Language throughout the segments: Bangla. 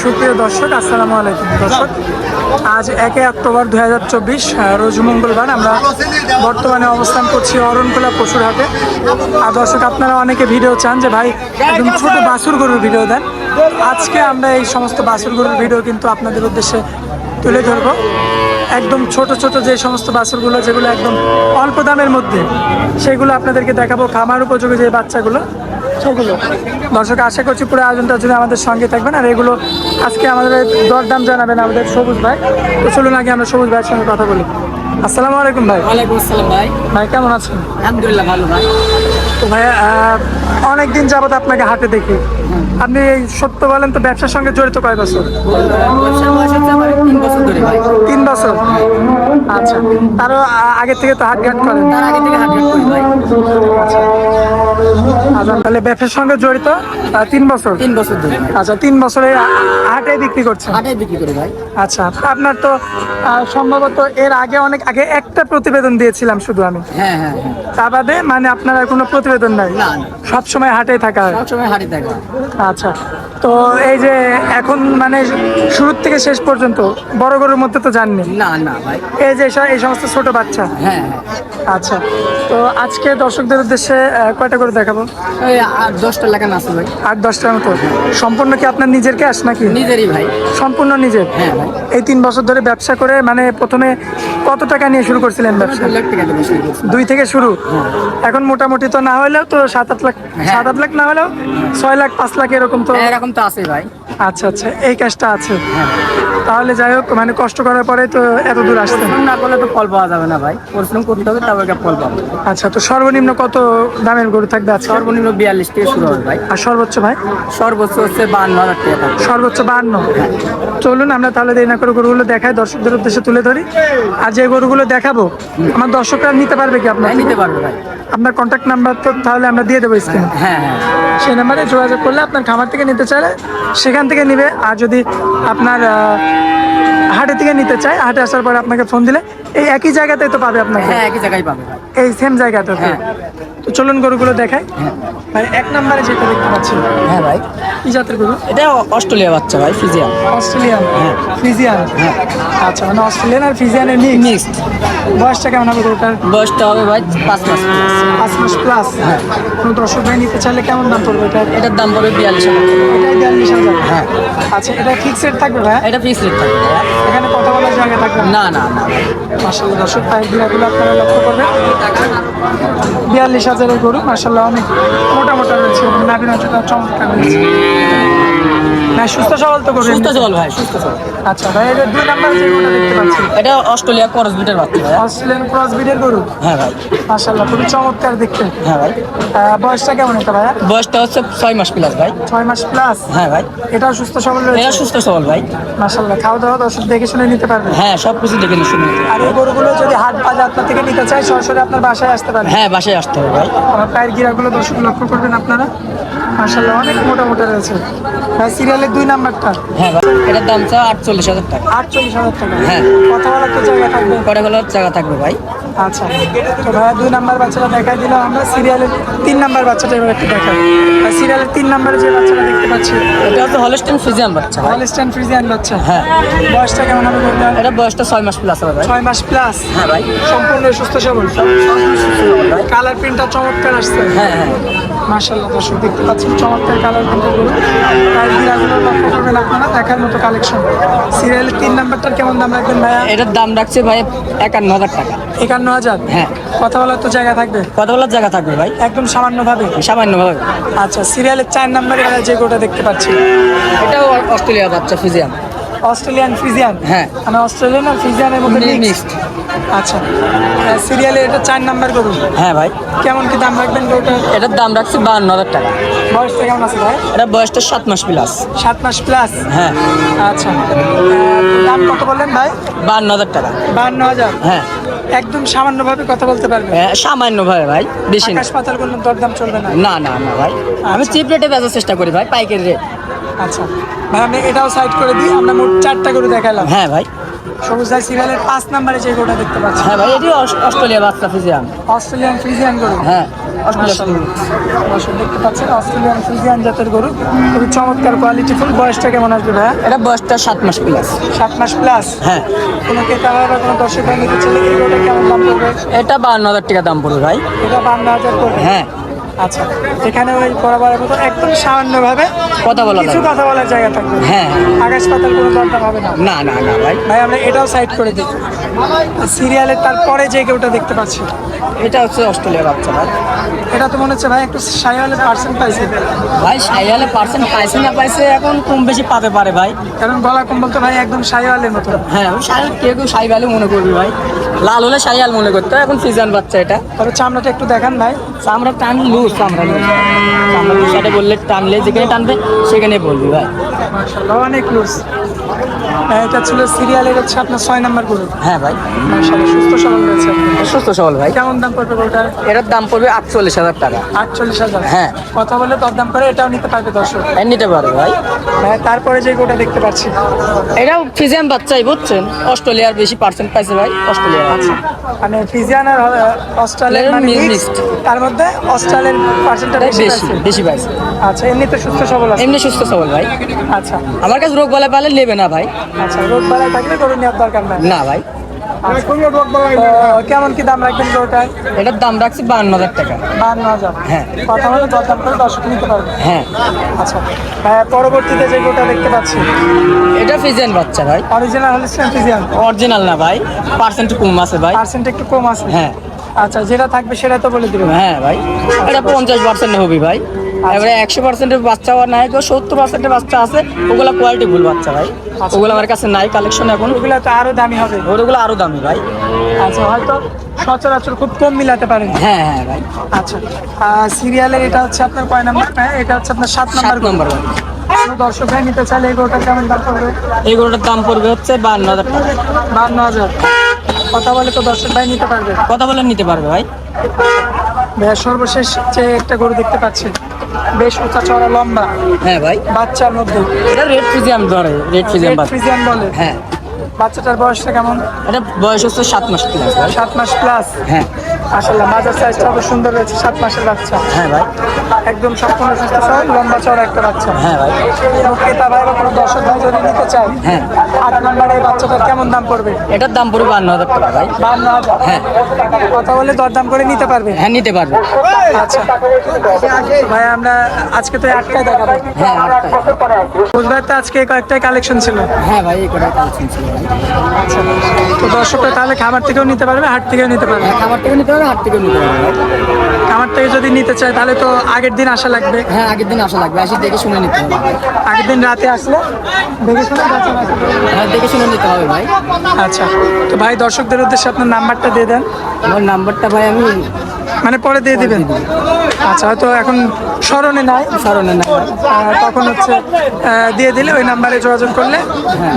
সুপ্রিয় দর্শক, আসসালামু আলাইকুম দর্শক। আজ একে অক্টোবর দু হাজার চব্বিশ রোজ মঙ্গলবার আমরা বর্তমানে অবস্থান করছি অরণকোলা পশুর হাটে আর দর্শক, আপনারা অনেকে ভিডিও চান যে, ভাই, একদম ছোট বাছুর গরুর ভিডিও দেন। আজকে আমরা এই সমস্ত বাছুর গরুর ভিডিও কিন্তু আপনাদের উদ্দেশ্যে তুলে ধরবো। একদম ছোট ছোট যে সমস্ত বাছুরগুলো, যেগুলো একদম অল্প দামের মধ্যে, সেগুলো আপনাদেরকে দেখাবো। খামার উপযোগী যে বাচ্চাগুলো সেগুলো দর্শক আশা করছি পুরো আয়োজনটার জন্য আমাদের সঙ্গে থাকবেন। আর এগুলো আজকে আমাদের দরদাম জানাবেন আমাদের সবুজ ভাই। তো চলুন আগে আমরা সবুজ ভাইয়ের সঙ্গে কথা বলি। আসসালামু আলাইকুম ভাই। ওয়ালাইকুম আসসালাম ভাই। ভাই কেমন আছেন? আলহামদুলিল্লাহ ভালো ভাই। তো ভাই অনেক দিন যাবত আপনাকে হাটে দেখি। আপনি এই সত্য বলেন তো ব্যবসার সঙ্গে জড়িত কয় বছর? তিন বছর। আচ্ছা তারও আগে থেকে তো হাটঘাট করেন। তার আগে থেকে হাট করি ভাই। আচ্ছা তাহলে ব্যবসার সঙ্গে জড়িত তিন বছর? তিন বছর ধরে। আচ্ছা তিন বছরে হাটে বিক্রি করছেন? হাটে বিক্রি করি ভাই। আচ্ছা আপনার তো সম্ভবত এর আগে অনেক আগে একটা প্রতিবেদন দিয়েছিলাম শুধু আমি। হ্যাঁ হ্যাঁ হ্যাঁ। তা বাদে মানে আপনার আর কোনো প্রতিবেদন নাই? না, না। সব সময় হাটেই থাকা হয়? সবসময় হাটে থাকবে আচ্ছা তো এই যে এখন মানে শুরু থেকে শেষ পর্যন্ত বড় গরুর মধ্যে তো জাননি না না ভাই। এই যে স- এই সমস্ত ছোট বাচ্চা? হ্যাঁ হ্যাঁ। আচ্ছা। তো আজকে দর্শকদের উদ্দেশ্যে কয়টা করে দেখাবো? ওই আট দশটা লেখা আছে ভাই। আট দশটার মতো। সম্পূর্ণ কি আপনার নিজের ক্যাশ নাকি? নিজেরই ভাই। সম্পূর্ণ নিজের? হ্যাঁ ভাই। এই তিন বছর ধরে ব্যবসা করে মানে প্রথমে কত টাকা নিয়ে শুরু করছিলেন ব্যবসা। দুই থেকে শুরু? এখন মোটামুটি তো না হলেও তো সাত আট লাখ সাত আট লাখ না হলেও ছয় লাখ পাঁচ লাখ এরকম তো হ্যাঁ, এরকম তো আছে ভাই। আচ্ছা আচ্ছা এই কাজটা আছে। তাহলে যাই হোক মানে কষ্ট করার পরে তো এত দূর পরিশ্রম না করলে তো ফল পাওয়া যাবে না ভাই। পরিশ্রম করতে হবে তবে একটা ফল পাবো। আচ্ছা তো সর্বনিম্ন কত দামের গরু থাকবে আজকে? সর্বনিম্ন বিয়াল্লিশ থেকে শুরু হবে ভাই। আর সর্বোচ্চ ভাই? সর্বোচ্চ হচ্ছে বান্ন হাজার টাকা সর্বোচ্চ বাহান্ন চলুন আমরা তাহলে দেরি না করে গরুগুলো দেখাই দর্শকদের উদ্দেশ্যে তুলে ধরি। আর যে গরুগুলো দেখাবো আমার দর্শকরা নিতে পারবে কি আপনার নিতে পারবে ভাই। আপনার কন্ট্যাক্ট নাম্বার তো তাহলে আমরা দিয়ে দেবো স্ক্রিনে হ্যাঁ হ্যাঁ। সেই নাম্বারে যোগাযোগ করলে আপনার খামার থেকে নিতে চাইলে সেখান থেকে নিবে। আর যদি আপনার হাটে থেকে নিতে চায়, হাটে আসার পরে আপনাকে ফোন দিলে, এই একই জায়গাতেই তো পাবে আপনাকে। হ্যাঁ একই জায়গায় পাবে। এই সেম জায়গাটাতে হ্যাঁ। তো চলুন গরুগুলো দেখাই। ভাই এক নম্বরে যেটা দেখতে পাচ্ছি। হ্যাঁ ভাই। কি জাতের গরু? এটা অস্ট্রেলিয়া বাচ্চা ভাই ফিজিয়াম অস্ট্রেলিয়ান। ফিজিয়ান? হ্যাঁ। আচ্ছা মানে অস্ট্রেলিয়ান আর ফিজিয়ানের মিক্স বয়সটা কেমন হবে গরুটার? বয়সটা হবে ভাই পাঁচ মাস পাঁচ মাস প্লাস কোনো দর্শক ভাই নিতে চাইলে কেমন দাম পড়বে এটা এটার দাম পড়বে বিয়াল্লিশ হাজার। এটাই বিয়াল্লিশ হাজার। হ্যাঁ। আচ্ছা এটা ফিক্সড থাকবে ভাই? এটা ফিক্স রেট থাকবে। এখানে কথা বলার জায়গা থাকবে না? না না মাসাল্লাহ দর্শক পায়েরগুলো আপনারা লক্ষ্য করবেন। বিয়াল্লিশ হাজারের গরু মাসাল্লাহ অনেক মোটা মোটা রয়েছে। অঞ্চলটা চমৎকার রয়েছে। না সুস্থ সবল তো করবেন সুস্থ সবল ভাই সুস্থ সবল। আচ্ছা ভাই এটা দুই নাম্বার যে গরুটা দেখতে পাচ্ছি। এটা অস্ট্রেলিয়া করস বিটের বাচ্চা ভাই। অস্ট্রেলিয়ান ক্রস ব্রিডের গরু? হ্যাঁ ভাই। মাসাল্লাহ খুবই চমৎকার দেখতে। হ্যাঁ ভাই। বয়সটা কেমন এটা ভাইয়া? বয়সটা হচ্ছে ছয় মাস প্লাস ভাই। ছয় মাস প্লাস হ্যাঁ ভাই। এটাও সুস্থ সবল এটা সুস্থ সবল ভাই। মাসাল্লাহ খাওয়া দাওয়া দর্শক দেখে শুনে নিতে পারবে। হ্যাঁ সব কিছু দেখে নিচ্ছি আর এই গরুগুলো যদি হাট বাজার আপনার থেকে নিতে চাই সরাসরি আপনার বাসায় আসতে পারেন হ্যাঁ বাসায় আসতে হবে ভাই। আমার পায়ের গিরাগুলো দর্শক লক্ষ্য করবেন আপনারা। মাসাল্লাহ অনেক মোটা মোটা রয়েছে। ভাই সিরিয়ালের দুই নাম্বারটা। হ্যাঁ এটার দাম চা আটচল্লিশ হাজার টাকা। আটচল্লিশ হাজার টাকা। হ্যাঁ। কথা বলার তো জায়গা থাকবে? কটা হলো জায়গা থাকবে ভাই। আচ্ছা। তো ভাইয়া দুই নাম্বার বাচ্চাটা দেখাই দিলাম আমরা। সিরিয়ালের তিন নাম্বার বাচ্চাটা এবার একটু দেখাই। আর সিরিয়ালের তিন নাম্বারে যে বাচ্চাটা দেখতে পাচ্ছি। এটা হচ্ছে হলস্টেন ফিজিয়াম বাচ্চা ভাই। হলস্টাইন ফ্রিজিয়ান বাচ্চা। হ্যাঁ। বয়সটা কেমন হবে বলতে? এটা বয়সটা ছয় মাস প্লাস হবে ছয় মাস প্লাস হ্যাঁ ভাই। সম্পূর্ণ সুস্থ সবল। কালার প্রিন্টটা চমৎকার আসছে। হ্যাঁ হ্যাঁ। মার্শাল্লাহ দর্শক দেখতে পাচ্ছেন চমৎকার কালার গরু তার বিরাগুলো লক্ষ্য করবেন আপনারা দেখার মতো কালেকশন তিন নাম্বারটার কেমন দাম রাখবেন ভাইয়া? এটার দাম রাখছে ভাই একান্ন হাজার টাকা। একান্ন হাজার হ্যাঁ। কথা বলার তো জায়গা থাকবে। কত বলার জায়গা থাকবে ভাই। একদম সামান্য ভাবে আচ্ছা সিরিয়ালের চার নাম্বারে যে গোটা দেখতে পাচ্ছি। এটাও অস্ট্রেলিয়া বাচ্চা ফিজিয়াম অস্ট্রেলিয়ান ফিজিয়ান? হ্যাঁ। মানে অস্ট্রেলিয়ান আর ফিজিয়ানের মধ্যে মিক্সড মিক্সড আচ্ছা। সিরিয়ালে এটা চার নাম্বার গরু? হ্যাঁ ভাই। কেমন কি দাম রাখবেন গরুটার? এটার দাম রাখছি বাহান্ন হাজার টাকা। বয়সটা কেমন আছে ভাই? এটা বয়সটা সাত মাস প্লাস সাত মাস প্লাস হ্যাঁ। আচ্ছা। দাম কত বললেন ভাই? বাহান্ন হাজার টাকা। বাহান্ন হাজার? হ্যাঁ। একদম সামান্যভাবে কথা বলতে পারবে হ্যাঁ, সামান্য ভাবে ভাই বেশি না। আকাশ পাতাল কোনো দরদাম চলবে না? না না না ভাই। আমি চিপ রেটে বেচার চেষ্টা করি ভাই পাইকারি রেট আচ্ছা। ভাই আমি এটাও সাইড করে দিই আমরা মোট চারটা গরু দেখালাম। হ্যাঁ ভাই। সবুজ ভাই সিরিয়ালের পাঁচ নাম্বারে যে গরুটা দেখতে পাচ্ছি। হ্যাঁ ভাই এটি অস- অস্ট্রেলিয়া বাচ্চা ফিজিয়ান। অস্ট্রেলিয়ান ফ্রিজিয়ান গরু? হ্যাঁ দেখতে পাচ্ছেন অস্ট্রেলিয়ান ফ্রিজিয়ান জাতের গরু। খুবই চমৎকার কোয়ালিটি ফুল বয়সটা কেমন আসবে ভাইয়া? এটা বয়সটা সাত মাস প্লাস সাত মাস প্লাস হ্যাঁ। কোনো ক্রেতা বা কোনো দর্শক ভাই নিতে চাইলে এই গরুটা কেমন দাম পড়বে? এটা বান্ন হাজার টাকা দাম পড়বে ভাই। এটা বান্ন হাজার পড়বে। হ্যাঁ। আচ্ছা এখানে ওই বরাবরের মতো একদম সামান্যভাবে কথা বলা কিছু কথা বলার জায়গা থাকবে। হ্যাঁ। আকাশ পাতাল কোনো দরকার হবে না? না না না ভাই। ভাই আমরা এটাও সাইড করে দিই। সিরিয়ালের তারপরে যে কেউটা দেখতে পাচ্ছি। এটা হচ্ছে অস্ট্রেলিয়া বাচ্চা ভাই। এটা তো মনে হচ্ছে ভাই একটু সাইওয়ালের পার্সেন্ট পাইছে। ভাই সাইয়ালে পার্সেন্ট পাইছে না পাইছে এখন কম বেশি পাতে পারে ভাই। কারণ গলা কম্বল তো ভাই একদম সাইওয়ালের মতো। হ্যাঁ ওই সাই কেউ কেউ সাইবালে মনে করবি ভাই। লাল হলে সাইয়াল মনে করতে এখন ফিজান বাচ্চা এটা। তবে চামড়াটা একটু দেখান ভাই। চামড়া টান লুজ চামড়া লুজ চামড়া বললে টানলে যেখানে টানবে সেখানে বলবি ভাই। মাশাআল্লাহ অনেক লুজ এটা ছিল সিরিয়ালের হচ্ছে আপনার ছয় নাম্বার গরু। হ্যাঁ ভাই। মাশাআল্লাহ সুস্থ সবল রয়েছে। সুস্থ সবল ভাই। কেমন দাম পড়বে গরুটার এটার দাম পড়বে আটচল্লিশ হাজার টাকা। আটচল্লিশ হাজার? হ্যাঁ। কথা বলে দরদাম করে এটাও নিতে পারবে দর্শক। এর নিতে পারবে ভাই। ভাই তারপরে যে গরুটা দেখতে পাচ্ছি। এটাও ফিজিয়ান বাচ্চাই বুঝছেন? অস্ট্রেলিয়ার বেশি পার্সেন্ট পাইছে ভাই অস্ট্রেলিয়ার বাচ্চা। মানে ফিজিয়ান আর অস্ট্রেলিয়ান মানে মি- mixed, mixed। তার মধ্যে অস্ট্রেলিয়ান পার্সেন্টটা বেশি বেশি বেশি পাইছে। আচ্ছা এমনিতে সুস্থ সবল আছে। এমনি সুস্থ সবল ভাই। আচ্ছা। আমার কাছে রোগ বলা পালে নেবে না ভাই। আচ্ছা রোগ বালাই থাকলে গরু নেওয়ার দরকার নাই? না ভাই। তো কেমন কি দাম রাখবেন গরুটার এটার দাম রাখছি বান্ন হাজার টাকা। বান্ন হাজার? হ্যাঁ। কথা বলে দরদাম করে দর্শক নিতে পারবে। হ্যাঁ। আচ্ছা হ্যাঁ, পরবর্তীতে যে গরুটা দেখতে পাচ্ছি। এটা ফিজিয়ান বাচ্চা ভাই। Original Holstein Friesian? অরিজিনাল না ভাই। পার্সেন্ট কম আছে ভাই। পার্সেন্ট একটু কম আছে? হ্যাঁ। আচ্ছা যেটা থাকবে সেটা তো বলে দিবেন। হ্যাঁ ভাই। এটা পঞ্চাশ পার্সেন্ট হবে ভাই। এবারে একশো পার্সেন্টের বাচ্চা আর নাই তো সত্তর পার্সেন্টের বাচ্চা আছে ওগুলো কোয়ালিটি ফুল বাচ্চা ভাই। ওগুলো আমার কাছে নাই কালেকশন এখন। ওগুলো তো আরও দামি হবে। ওগুলো আরও দামি ভাই। আচ্ছা হয়তো সচরাচর খুব কম মিলাতে পারেন। হ্যাঁ হ্যাঁ ভাই। আচ্ছা সিরিয়ালের এটা হচ্ছে আপনার কয় নাম্বার? হ্যাঁ এটা হচ্ছে আপনার সাত নাম্বার নম্বর ভাই। দর্শক ভাই নিতে চাইলে কেমন দাম পড়বে? দাম পড়বে হচ্ছে বান্ন হাজার টাকা। বান্ন হাজার। কথা বলে তো দর্শক ভাই নিতে পারবে। কথা বলে নিতে পারবে ভাই। ভাইয়া সর্বশেষ যে একটা গরু দেখতে পাচ্ছি। বেশ উঁচা চড়া লম্বা। হ্যাঁ ভাই। বাচ্চার মধ্যে। এটা রেড ফিজিয়াম ধরে রেড বাচ্চা। ফ্রিজিয়ান বলে। হ্যাঁ। বাচ্চাটার বয়সটা কেমন? এটা বয়স হচ্ছে সাত মাস প্লাস সাত মাস প্লাস হ্যাঁ। আসলে মাজার সাইজটা খুব সুন্দর রয়েছে সাত মাসের বাচ্চা। হ্যাঁ ভাই। একদম সম্পূর্ণ সুস্থ সবল লম্বা চড়া একটা বাচ্চা। হ্যাঁ ভাই। এবং ক্রেতা ভাই বা কোনো দর্শক ভাই যদি নিতে চায় হ্যাঁ। আট বাচ্চাটার কেমন দাম পড়বে? এটার দাম পড়বে বান্ন হাজার টাকা ভাই। বান্ন হাজার? হ্যাঁ। কথা বলে দরদাম করে নিতে পারবে? হ্যাঁ নিতে পারবে। আচ্ছা। ভাই আমরা আজকে তো আটটায় দেখাবো হ্যাঁ আটটায়। তো আজকে কয়েকটাই কালেকশন ছিল। হ্যাঁ ভাই এই কালেকশন ছিল আচ্ছা। তো দর্শকরা তাহলে খাবার থেকেও নিতে পারবে হাট থেকেও নিতে পারবে? খামার খাবার থেকে নিতে পারবে হাট থেকে নিতে পারবে। খাবার থেকে যদি নিতে চায় তাহলে তো আগের দিন আসা লাগবে। হ্যাঁ আগের দিন আসা লাগবে আসি দেখে শুনে নিতে হবে। আগের দিন রাতে আসলে দেখে শুনে হ্যাঁ দেখে শুনে নিতে হবে ভাই। আচ্ছা তো ভাই দর্শকদের উদ্দেশ্যে আপনার নাম্বারটা দিয়ে দেন। আমার নাম্বারটা ভাই আমি মানে পরে দিয়ে দিবেন? আচ্ছা হয়তো এখন স্মরণে নাই। স্মরণে না ভাই। তখন হচ্ছে দিয়ে দিলে ওই নাম্বারে যোগাযোগ করলে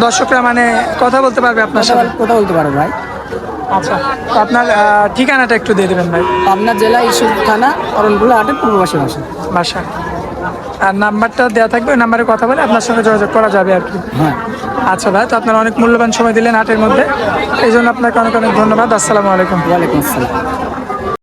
দর্শকরা মানে কথা বলতে পারবে আপনার সাথে। কথা বলতে পারবে ভাই। আচ্ছা তো আপনার ঠিকানাটা একটু দিয়ে দেবেন ভাই। পাবনা জেলা ঈশ্বর থানা অরণগুলো হাটের পূর্ববাসী বাসা। বাসা। আর নাম্বারটা দেওয়া থাকবে ওই নাম্বারে কথা বলে আপনার সঙ্গে যোগাযোগ করা যাবে আর কি। হ্যাঁ। আচ্ছা ভাই তো আপনারা অনেক মূল্যবান সময় দিলেন হাটের মধ্যে এই জন্য আপনাকে অনেক অনেক ধন্যবাদ। আসসালামু আলাইকুম। ওয়ালাইকুম আসসালাম।